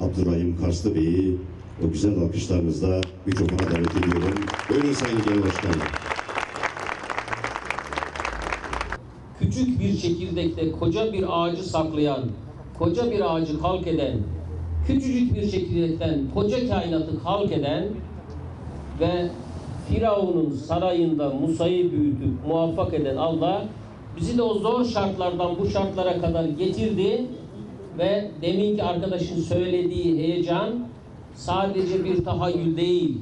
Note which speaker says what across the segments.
Speaker 1: Abdurrahim Karslı Bey'i o güzel alkışlarınızla mikrofona davet ediyorum. Buyurun Sayın Genel Başkanım.
Speaker 2: Küçük bir çekirdekte koca bir ağacı saklayan, koca bir ağacı halk eden, küçücük bir çekirdekten koca kainatı halk eden ve Firavun'un sarayında Musa'yı büyütüp muvaffak eden Allah bizi de o zor şartlardan bu şartlara kadar getirdi ve deminki arkadaşın söylediği heyecan sadece bir tahayyül değil.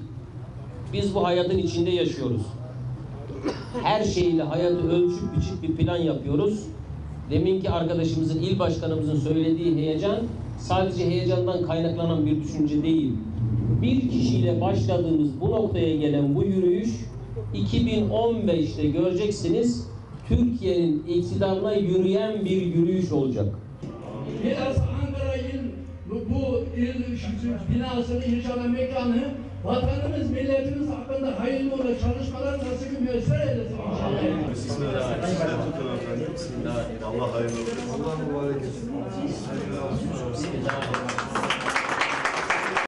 Speaker 2: Biz bu hayatın içinde yaşıyoruz her şeyle hayatı ölçüp biçip bir plan yapıyoruz. Deminki arkadaşımızın, il başkanımızın söylediği heyecan sadece heyecandan kaynaklanan bir düşünce değil. Bir kişiyle başladığımız bu noktaya gelen bu yürüyüş 2015'te göreceksiniz Türkiye'nin iktidarına yürüyen bir yürüyüş olacak.
Speaker 3: Biraz Ankara il bu, binasının inşallah mekanı vatanımız, milletimiz hakkında hayırlı olan çalışmalar nasıl bir müessere eylesin inşallah.
Speaker 4: Allah hayırlı olsun.
Speaker 2: Bismillahirrahmanirrahim.